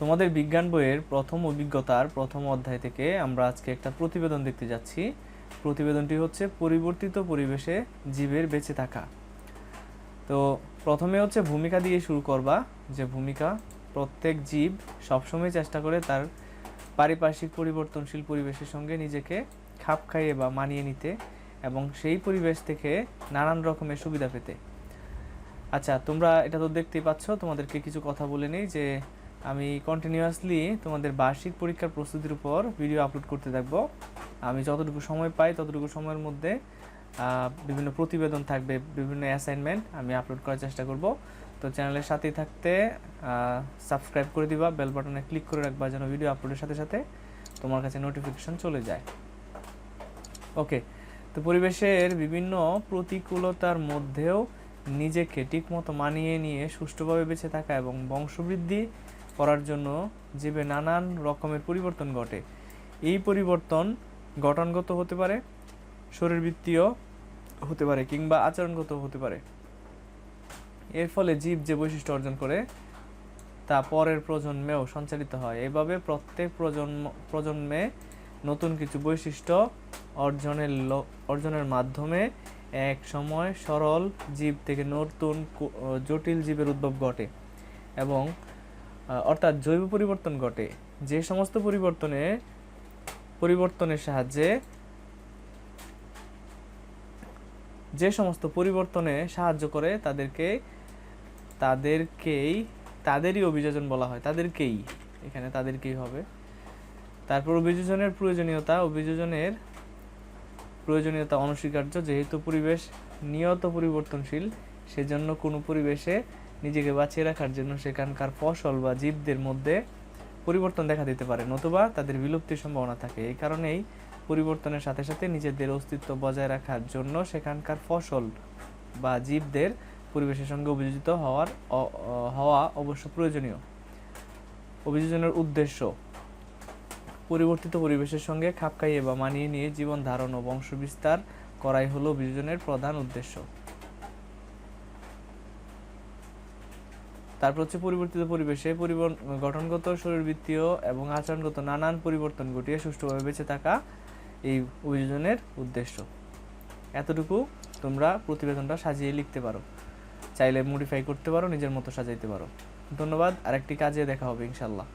তোমাদের বিজ্ঞান বইয়ের প্রথম অভিজ্ঞতার প্রথম অধ্যায় থেকে আমরা আজকে একটা প্রতিবেদন দেখতে যাচ্ছি। প্রতিবেদনটি হচ্ছে পরিবর্তিত পরিবেশে জীবের বেঁচে থাকা। তো প্রথমে হচ্ছে ভূমিকা দিয়ে শুরু করবা যে ভূমিকা, প্রত্যেক জীব সবসময় চেষ্টা করে তার পারিপার্শ্বিক পরিবর্তনশীল পরিবেশের সঙ্গে নিজেকে খাপ খাইয়ে বা মানিয়ে নিতে এবং সেই পরিবেশ থেকে নানান রকমের সুবিধা পেতে। আচ্ছা তোমরা এটা তো দেখতেই পাচ্ছ, তোমাদেরকে কিছু কথা বলে নেই যে আমি কন্টিনিউয়াসলি তোমাদের বার্ষিক পরীক্ষার প্রস্তুতির উপর ভিডিও আপলোড করতে থাকব। আমি যতটুকু সময় পাই, ততটুকু সময়ের মধ্যে বিভিন্ন প্রতিবেদন থাকবে, বিভিন্ন অ্যাসাইনমেন্ট আমি আপলোড করার চেষ্টা করব। তো চ্যানেলের সাথেই থাকতে সাবস্ক্রাইব করে দিবা বেল বাটনে ক্লিক করে রাখবা যেন ভিডিও আপলোডের সাথে সাথে তোমার কাছে নোটিফিকেশন চলে যায়। ওকে তো পরিবেশের বিভিন্ন প্রতিকূলতার মধ্যেও নিজেকে ঠিকমতো মানিয়ে নিয়ে সুষ্ঠুভাবে বেঁচে থাকা এবং বংশবৃদ্ধি করার জন্য জীবে নানান রকমের পরিবর্তন ঘটে। এই পরিবর্তন গঠনগত হতে পারে, শরীরবৃত্তীয় হতে পারে কিংবা আচরণগত হতে পারে। এর ফলে জীব যে বৈশিষ্ট্য অর্জন করে তা পরের প্রজন্মেও সঞ্চালিত হয়। এভাবে প্রত্যেক প্রজন্ম, প্রজন্মে নতুন কিছু বৈশিষ্ট্য অর্জনের অর্জনের মাধ্যমে এক সময় সরল জীব থেকে নতুন জটিল জীবের উদ্ভব ঘটে এবং অর্থাৎ জৈব পরিবর্তন ঘটে। যে সমস্ত পরিবর্তনে, পরিবর্তনের সাহায্যে, যে সমস্ত পরিবর্তনে সাহায্য করে তাদেরকে, তাদেরকেই, তাদেরই অভিযোজন বলা হয়, তাদেরকেই, এখানে তাদেরকেই হবে। তারপর অভিযোজনের প্রয়োজনীয়তা অভিযোজনের প্রয়োজনীয়তা অনস্বীকার্য, যেহেতু পরিবেশ নিয়ত পরিবর্তনশীল, সেজন্য কোনো পরিবেশে নিজেকে বাঁচিয়ে রাখার জন্য সেখানকার ফসল বা জীবদের মধ্যে পরিবর্তন দেখা দিতে পারে, নতুবা তাদের বিলুপ্তির সম্ভাবনা থাকে। এই কারণেই পরিবর্তনের সাথে সাথে নিজেদের অস্তিত্ব বজায় রাখার জন্য সেখানকার ফসল বা জীবদের পরিবেশের সঙ্গে অভিযোজিত হওয়ার হওয়া অবশ্য প্রয়োজনীয়। অভিযোজনের উদ্দেশ্য, পরিবর্তিত পরিবেশের সঙ্গে খাপ খাইয়ে বা মানিয়ে নিয়ে জীবন ধারণ ও বংশ বিস্তার করাই হলো অভিযোজনের প্রধান উদ্দেশ্য। তারপর হচ্ছে পরিবর্তিত পরিবেশে পরিবর্তন গঠনগত, শরীরবৃত্তীয় এবং আচরণগত নানান পরিবর্তন ঘটিয়ে সুষ্ঠুভাবে বেঁচে থাকা এই অভিযোজনের উদ্দেশ্য। এতটুকু তোমরা প্রতিবেদনটা সাজিয়ে লিখতে পারো। চাইলে মডিফাই করতে পারো, নিজের মতো সাজাইতে পারো। ধন্যবাদ, আরেকটি কাজে দেখা হবে ইনশাল্লাহ